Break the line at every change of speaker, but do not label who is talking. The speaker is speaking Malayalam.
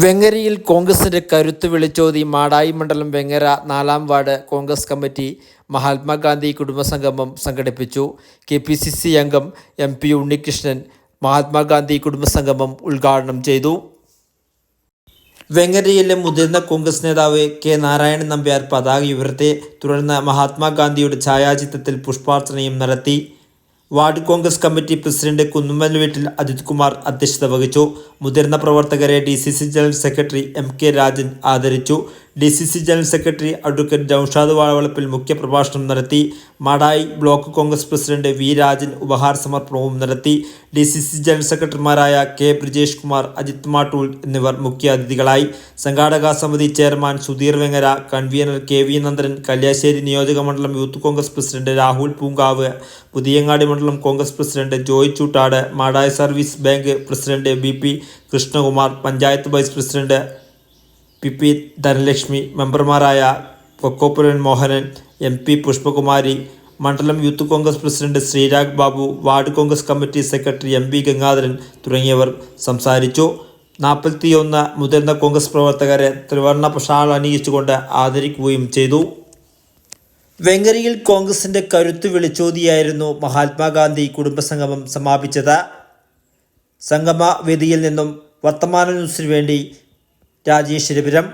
വെങ്ങരയിൽ കോൺഗ്രസിന്റെ കരുത്ത് വിളിച്ചോതി മാടായി മണ്ഡലം വെങ്ങര നാലാം വാർഡ് കോൺഗ്രസ് കമ്മിറ്റി മഹാത്മാഗാന്ധി കുടുംബസംഗമം സംഘടിപ്പിച്ചു. കെ പി സി സി അംഗം എം പി ഉണ്ണികൃഷ്ണൻ മഹാത്മാഗാന്ധി കുടുംബസംഗമം ഉദ്ഘാടനം ചെയ്തു. വെങ്ങരയിലെ മുതിർന്ന കോൺഗ്രസ് നേതാവ് കെ നാരായണൻ നമ്പ്യാർ പതാക ഉയർത്തി തുടർന്ന് മഹാത്മാഗാന്ധിയുടെ ഛായാചിത്രത്തിൽ പുഷ്പാർച്ചനയും നടത്തി. Ward Congress committee president Kunnummal വീട്ടിൽ അജിത് കുമാർ അധ്യക്ഷത വഹിച്ചു. മുതിർന്ന പ്രവർത്തകരെ D general secretary M K Rajan ആദരിച്ചു. D C C general secretary advocate Jaushad Vazhavalappil മുഖ്യപ്രഭാഷണം നടത്തി Madayi block Congress president V Rajan ഉപഹാര സമർപ്പണവും നടത്തി ഡി സി സി ജനറൽ സെക്രട്ടറിമാരായ കെ ബ്രിജേഷ് കുമാർ അജിത് മാട്ടൂൾ എന്നിവർ മുഖ്യാതിഥികളായി സംഘാടക സമിതി chairman Sudheer Vengara convener K V Nandan Kalliasseri നിയോജക മണ്ഡലം youth Congress president Rahul Poonkavu Puthiyangadi മണ്ഡലം Congress president Joy Choottad Madayi service bank president B P Krishnakumar panchayat vice president P P Dhanalakshmi മെമ്പർമാരായ കൊക്കോപ്പുരൻ മോഹനൻ എം പി പുഷ്പകുമാരി മണ്ഡലം youth Congress president Sreerag Babu ward Congress committee secretary M P Gangadharan തുടങ്ങിയവർ സംസാരിച്ചു. നാൽപ്പത്തിയൊന്ന് മുതിർന്ന കോൺഗ്രസ് പ്രവർത്തകരെ ത്രിവർണ പ്രഷാൾ അണിയിച്ചുകൊണ്ട് ആദരിക്കുകയും ചെയ്തു. വെങ്കരയിൽ കോൺഗ്രസിന്റെ കരുത്ത് വിളിച്ചോതിയായിരുന്നു മഹാത്മാഗാന്ധി കുടുംബസംഗമം സമാപിച്ചത്. സംഗമ വേദിയിൽ നിന്നും വർത്തമാന ന്യൂസിനു വേണ്ടി രാജേഷ് രവിരം